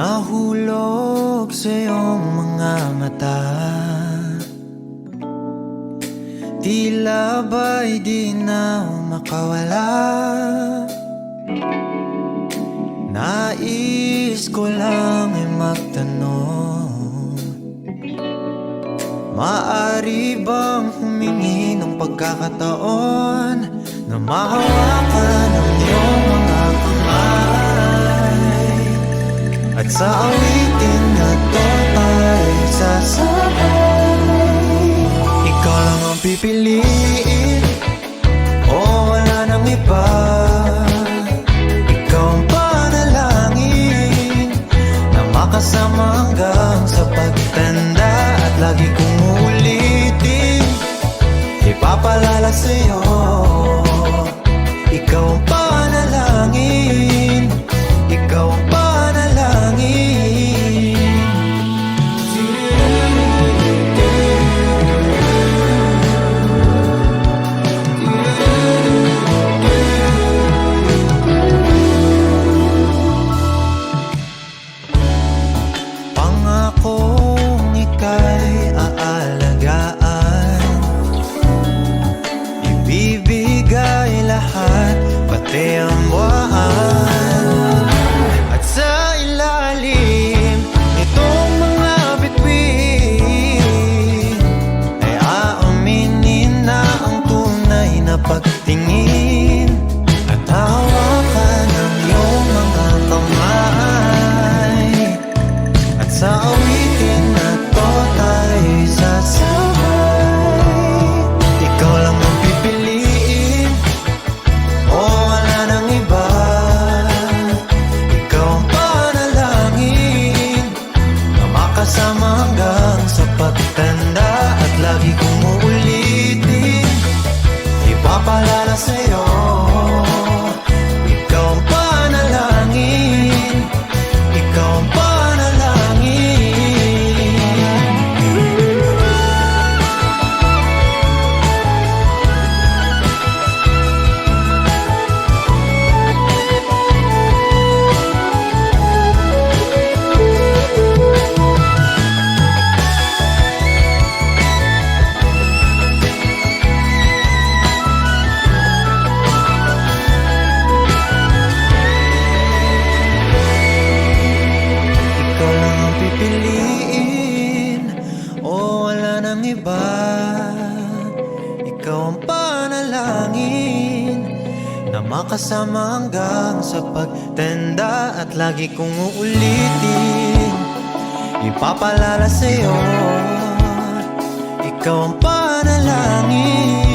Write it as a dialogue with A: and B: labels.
A: Tumutunog sa iyong mga mata. Tila ba'y di na makawala? Nais ko lang ay magtanong. Maari bang humingi ng pagkakataon Na mahawakan At sa awitin na to tayo sasabay Ikaw lang ang pipiliin. O wala nang iba. Ikaw ang panalangin Na makasama hanggang sa pagtanda At lagi kong uulitin. Ipapalala sa'yo pati ang buwan lagi kong uulitin Ipapalala sa'yo Ikaw ang pipiliin. O wala nang iba. Ikaw ang panalangin Na makasama hanggang sa pagtanda At lagi kong uulitin. Ipapalala sa'yo Ikaw ang panalangin